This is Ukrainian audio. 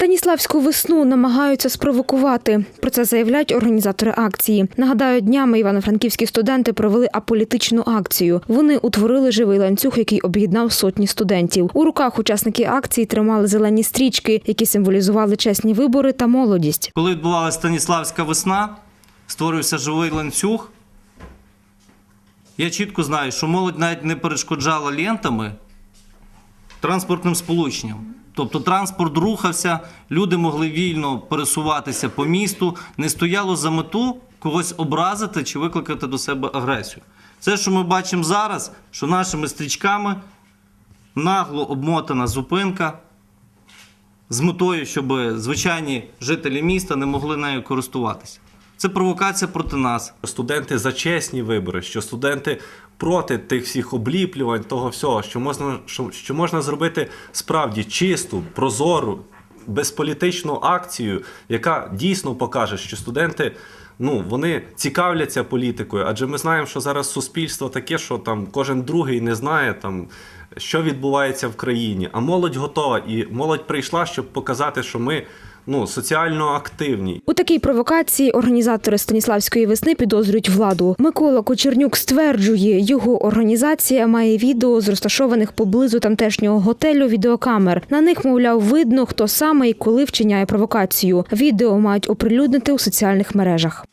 Станіславську весну намагаються спровокувати. Про це заявляють організатори акції. Нагадаю, днями івано-франківські студенти провели аполітичну акцію. Вони утворили живий ланцюг, який об'єднав сотні студентів. У руках учасники акції тримали зелені стрічки, які символізували чесні вибори та молодість. Коли відбувалася Станіславська весна, створився живий ланцюг. Я чітко знаю, що молодь навіть не перешкоджала лентами транспортним сполученням. Тобто транспорт рухався, люди могли вільно пересуватися по місту, не стояло за мету когось образити чи викликати до себе агресію. Це, що ми бачимо зараз, що нашими стрічками нагло обмотана зупинка з метою, щоб звичайні жителі міста не могли нею користуватися. Це провокація проти нас. Студенти за чесні вибори, що студенти проти тих всіх обліплювань, того всього, що можна, що, що можна зробити справді чисту, прозору, безполітичну акцію, яка дійсно покаже, що студенти. Ну, вони цікавляться політикою, адже ми знаємо, що зараз суспільство таке, що там кожен другий не знає, там, що відбувається в країні. А молодь готова, і молодь прийшла, щоб показати, що ми ну, соціально активні. У такій провокації організатори Станіславської весни підозрюють владу. Микола Кочернюк стверджує, його організація має відео з розташованих поблизу тамтешнього готелю відеокамер. На них, мовляв, видно, хто саме і коли вчиняє провокацію. Відео мають оприлюднити у соціальних мережах.